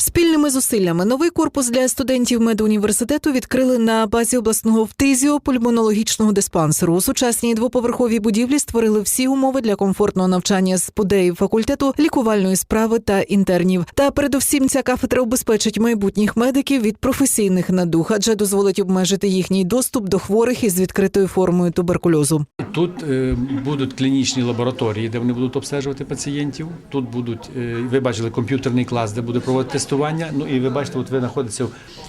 Спільними зусиллями новий корпус для студентів медуніверситету відкрили на базі обласного фтизіопульмонологічного диспансеру. У сучасній двоповерховій будівлі створили всі умови для комфортного навчання спудеїв факультету, лікувальної справи та інтернів. Та передусім ця кафедра убезпечить майбутніх медиків від професійних надух, адже дозволить обмежити їхній доступ до хворих із відкритою формою туберкульозу. Тут е, будуть клінічні лабораторії, де вони будуть обстежувати пацієнтів. Тут будуть, е, ви бачили комп'ютерний клас, де буде проводити тестування. Ну і ви бачите, от ви знаходитеся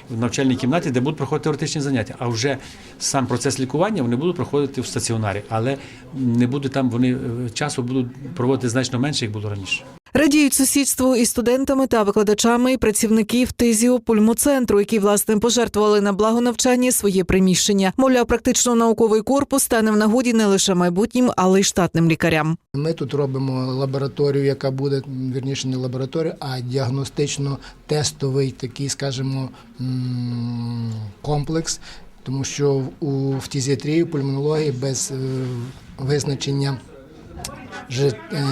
в навчальній кімнаті, де будуть проходити теоретичні заняття. А вже сам процес лікування вони будуть проходити в стаціонарі, але не буде там вони е, часу будуть проводити значно менше, як було раніше. Радіють сусідству із студентами та викладачами і працівники фтизіопульмоцентру, які власне пожертвували на благо навчання своє приміщення. Мовляв, практично науковий корпус стане в нагоді не лише майбутнім, але й штатним лікарям. Ми тут робимо лабораторію, яка буде вірніше не лабораторія, а діагностично-тестовий такий, скажімо, комплекс, тому що у фтізіатрії, пульмонології без е, визначення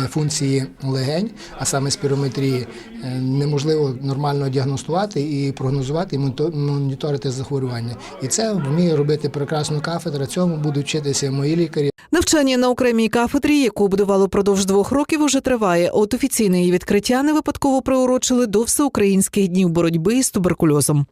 функції легень, а саме спірометрії, е, неможливо нормально діагностувати і прогнозувати і моніторити захворювання. І це вміє робити прекрасно кафедра. Цьому будуть вчитися мої лікарі. Навчання на окремій кафедрі, яку будували впродовж двох років, уже триває. От офіційне її відкриття не випадково приурочили до всеукраїнських днів боротьби з туберкульозом.